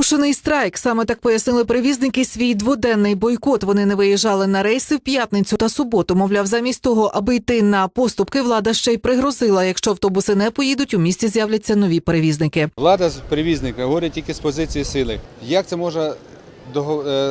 Вимушений страйк. Саме так пояснили перевізники свій дводенний бойкот. Вони не виїжджали на рейси в п'ятницю та суботу. Мовляв, замість того, аби йти на поступки, влада ще й пригрозила. Якщо автобуси не поїдуть, у місті з'являться нові перевізники. Влада з перевізника говорить тільки з позиції сили. Як це може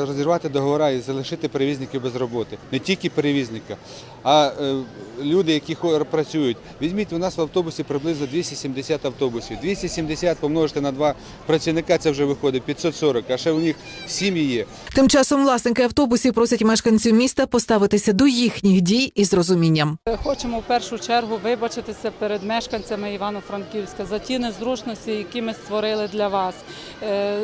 розірвати договори і залишити перевізників без роботи? Не тільки перевізника, а е, люди, які працюють. Візьміть у нас в автобусі приблизно 270 автобусів. 270 помножити на два працівника, це вже виходить 540, а ще у них сім'ї є. Тим часом власники автобусів просять мешканців міста поставитися до їхніх дій із розумінням. Хочемо в першу чергу вибачитися перед мешканцями Івано-Франківська за ті незручності, які ми створили для вас. Е, е,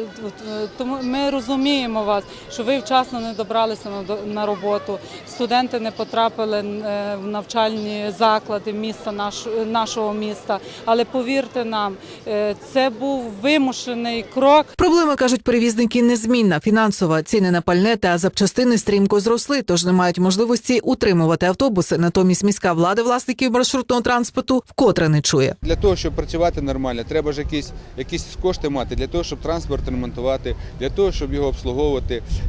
Тому ми розуміємо вас, що ви вчасно не добралися на до- на роботу. Студенти не потрапили е, в навчальні заклади міста наш- нашого міста. Але повірте нам, е, це був вимушений крок. Проблема кажуть перевізники незмінна. Фінансова ціни на пальне та запчастини стрімко зросли, тож не мають можливості утримувати автобуси. Натомість міська влада власників маршрутного транспорту вкотре не чує. Для того, щоб працювати нормально, треба ж якісь, якісь кошти мати для того, щоб транспорт ремонтувати, для того, щоб його обслуговувати.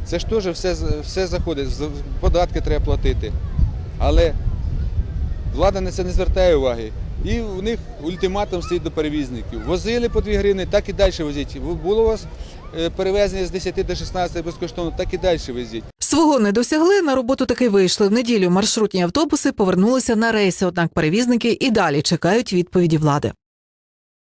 Це ж теж все, все заходить, податки треба платити. Але влада на це не звертає уваги. І у них ультиматум стоїть до перевізників. Возили по 2 гривні, так і далі возіть. Було у вас е, перевезення з 10 до 16 безкоштовно, так і далі везіть. Свого не досягли. На роботу таки вийшли. В неділю маршрутні автобуси повернулися на рейси. Однак перевізники і далі чекають відповіді влади.